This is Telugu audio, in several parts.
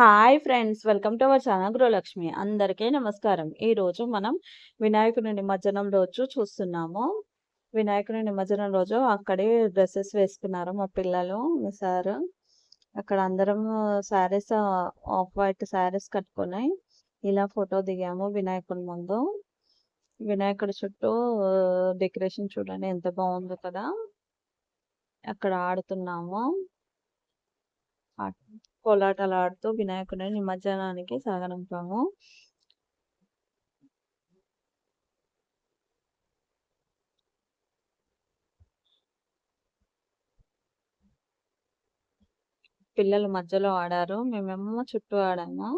Hi friends welcome to our channel Gruhalakshmi అందరికీ నమస్కారం. ఈరోజు మనం వినాయకుని నిమజ్జనం రోజు చూస్తున్నాము. వినాయకుని నిమజ్జనం రోజు అక్కడే డ్రెస్సెస్ వేసుకున్నారు మా పిల్లలు సార్. అక్కడ అందరం శారీస్ ఆఫ్ వైట్ శారీస్ కట్టుకొని ఇలా ఫోటో దిగాము వినాయకుని ముందు. వినాయకుడి చుట్టూ డెకరేషన్ చూడండి ఎంత బాగుందో కదా. అక్కడ ఆడుతున్నాము. కోలాటాలు ఆడుతూ వినాయకుడిని నిమజ్జనానికి సాగనంపాము. పిల్లలు మధ్యలో ఆడారు. మేమేమో చుట్టూ ఆడాము.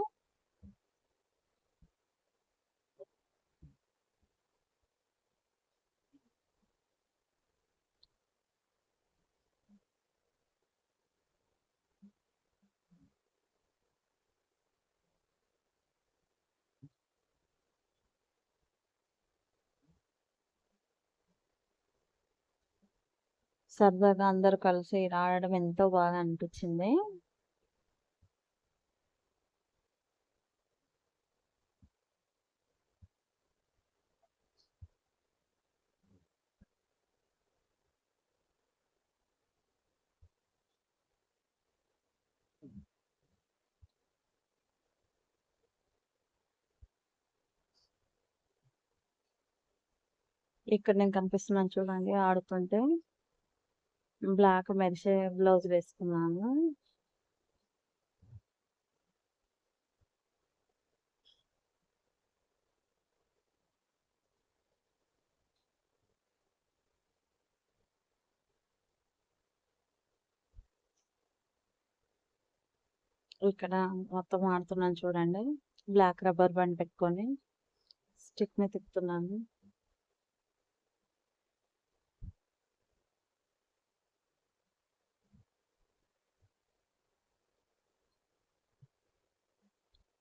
సరదాగా అందరు కలిసి ఆడడం ఎంతో బాగా అనిపించింది. ఇక్కడ నేను కనిపిస్తున్నాను చూడండి ఆడుతుంటే. బ్లాక్ మెరిసే బ్లౌజ్ వేసుకున్నాను. ఇక్కడ మొత్తం ఆడుతున్నాను చూడండి. బ్లాక్ రబ్బర్ బ్యాండ్ పెట్టుకొని స్టిక్ని తిప్పుతున్నాను.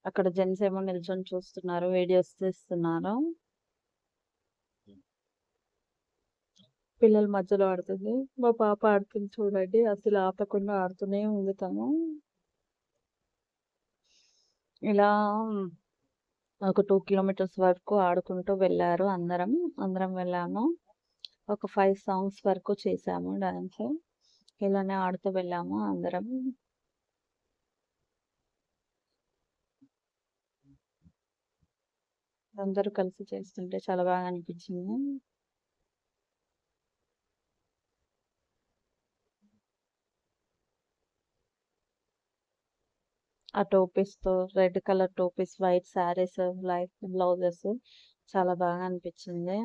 అక్కడ జెంట్స్ ఏమో నిల్చొని చూస్తున్నారు వీడియోస్ తీస్తున్నారు. పిల్లల మధ్యలో ఆడుతుంది. మా పాప ఆడుతుంది చూడండి అసలు ఆపకుండా ఆడుతూనే ఉంది తను. ఇలా ఒక టూ కిలోమీటర్స్ వరకు ఆడుకుంటూ వెళ్ళారు అందరం. అందరం వెళ్ళాము. ఒక ఫైవ్ సాంగ్స్ వరకు చేసాము డాన్స్. ఇలానే ఆడుతూ వెళ్ళాము అందరం. అందరూ కలిసి చేస్తుంటే చాలా బాగా అనిపించింది. ఆ టోపీస్తో రెడ్ కలర్ టోపీస్ వైట్ శారీస్ లైట్ బ్లౌజెస్ చాలా బాగా అనిపించింది.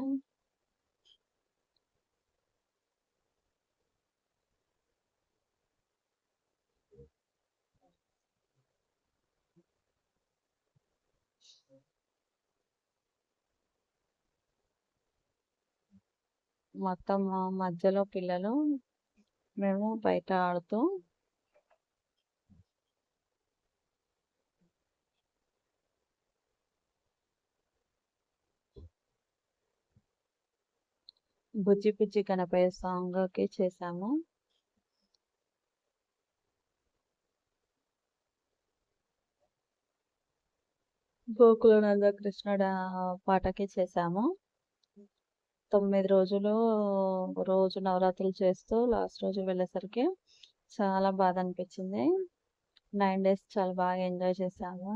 మొత్తం మధ్యలో పిల్లలు మేము బయట ఆడుతూ బుజ్జి బుజ్జి కనపడే సాంగ్కి చేసాము. గోకులనంద పాటకి చేసాము. తొమ్మిది రోజులు రోజు నవరాత్రులు చేస్తూ లాస్ట్ రోజు వెళ్ళేసరికి చాలా బాధ అనిపించింది. నైన్ డేస్ చాలా బాగా ఎంజాయ్ చేసాము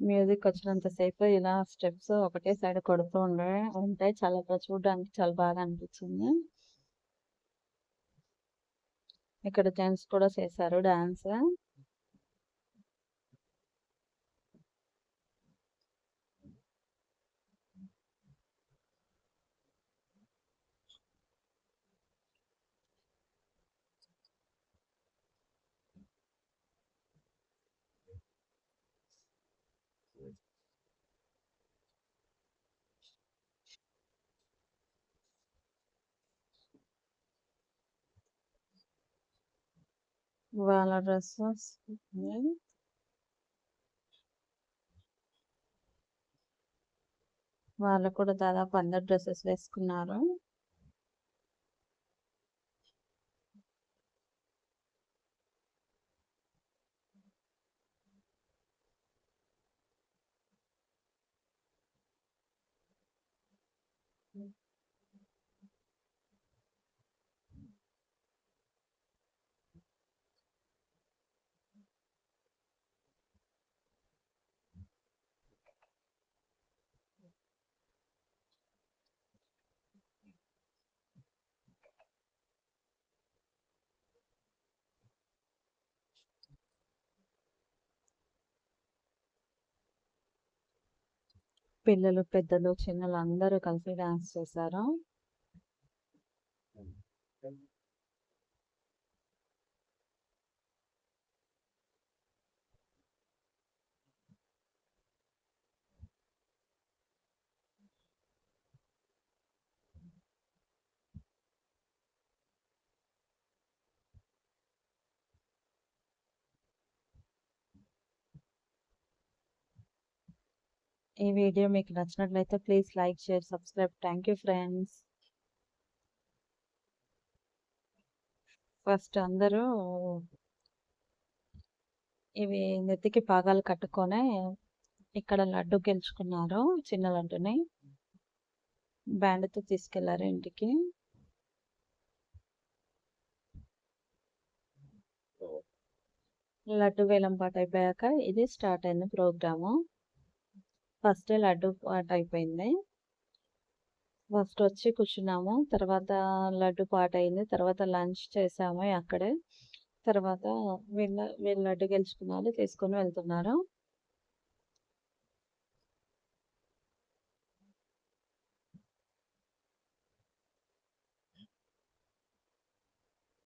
మ్యూజిక్ వచ్చినంతసేపు ఇలా స్టెప్స్ ఒకటే సైడ్ కొడుతూ ఉండే ఉంటే చాలా చూడడానికి చాలా బాగా అనిపించింది. ఇక్కడ జెంట్స్ కూడా చేశారు డాన్స్. వాళ్ళ డ్రెస్సెస్ ఉన్నాయి. వాళ్ళు కూడా దాదాపు అందరు డ్రెస్సెస్ వేసుకున్నారు. పిల్లలు, పెద్దలు, చిన్నలు అందరూ కలిసి డాన్స్ చేశారు. ఈ వీడియో మీకు నచ్చినట్లయితే please like, share, subscribe. Thank you friends. First అందరూ ఇవి నెత్తికి పాగాలు కట్టుకొని ఇక్కడ లడ్డు గెలుచుకున్నారు. చిన్న లడ్డుని. బ్యాండ్‌తో తీసుకెళ్ళారు ఇంటికి. లడ్డు వేలం పాట అయిపోయాక ఇది స్టార్ట్ అయింది ప్రోగ్రాము. ఫస్ట్ లడ్డు పాట అయిపోయింది. ఫస్ట్ వచ్చి కూర్చున్నాము. తర్వాత లడ్డు పాట అయింది. తర్వాత లంచ్ చేసాము అక్కడే. తర్వాత వీళ్ళ వీళ్ళు లడ్డు గెలుచుకున్నారు. తీసుకొని వెళ్తున్నారు.